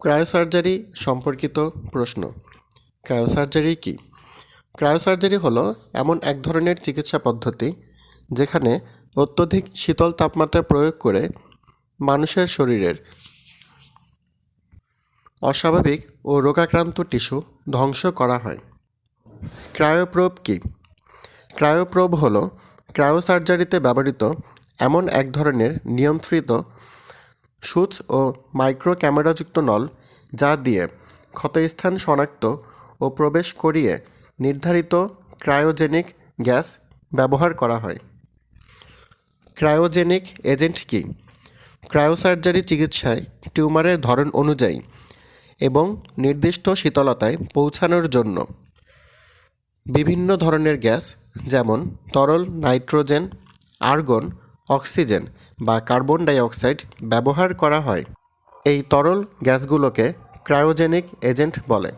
Cryosurgery সম্পর্কিত প্রশ্ন। Cryosurgery কী? Cryosurgery হলো এমন এক ধরনের চিকিৎসা পদ্ধতি যেখানে অত্যধিক শীতল তাপমাত্রা প্রয়োগ করে মানুষের শরীরের অস্বাভাবিক ও রোগাক্রান্ত টিস্যু ধ্বংস করা হয়। ক্রায়োপ্রোব কী? ক্রায়োপ্রোব হলো ক্রায়োসার্জারিতে ব্যবহৃত এমন এক ধরনের নিয়ন্ত্রিত সূচ ও মাইক্রো ক্যামেরাযুক্ত নল যা দিয়ে ক্ষতস্থান শনাক্ত ও প্রবেশ করিয়ে নির্ধারিত ক্রায়োজেনিক গ্যাস ব্যবহার করা হয়। ক্রায়োজেনিক এজেন্ট কী? ক্রায়োসার্জারি চিকিৎসায় টিউমারের ধরন অনুযায়ী এবং নির্দিষ্ট শীতলতায় পৌঁছানোর জন্য বিভিন্ন ধরনের গ্যাস যেমন তরল নাইট্রোজেন, আর্গন অক্সিজেন বা কার্বন ডাইঅক্সাইড ব্যবহার করা হয়। এই তরল গ্যাসগুলোকে ক্রায়োজেনিক এজেন্ট বলে।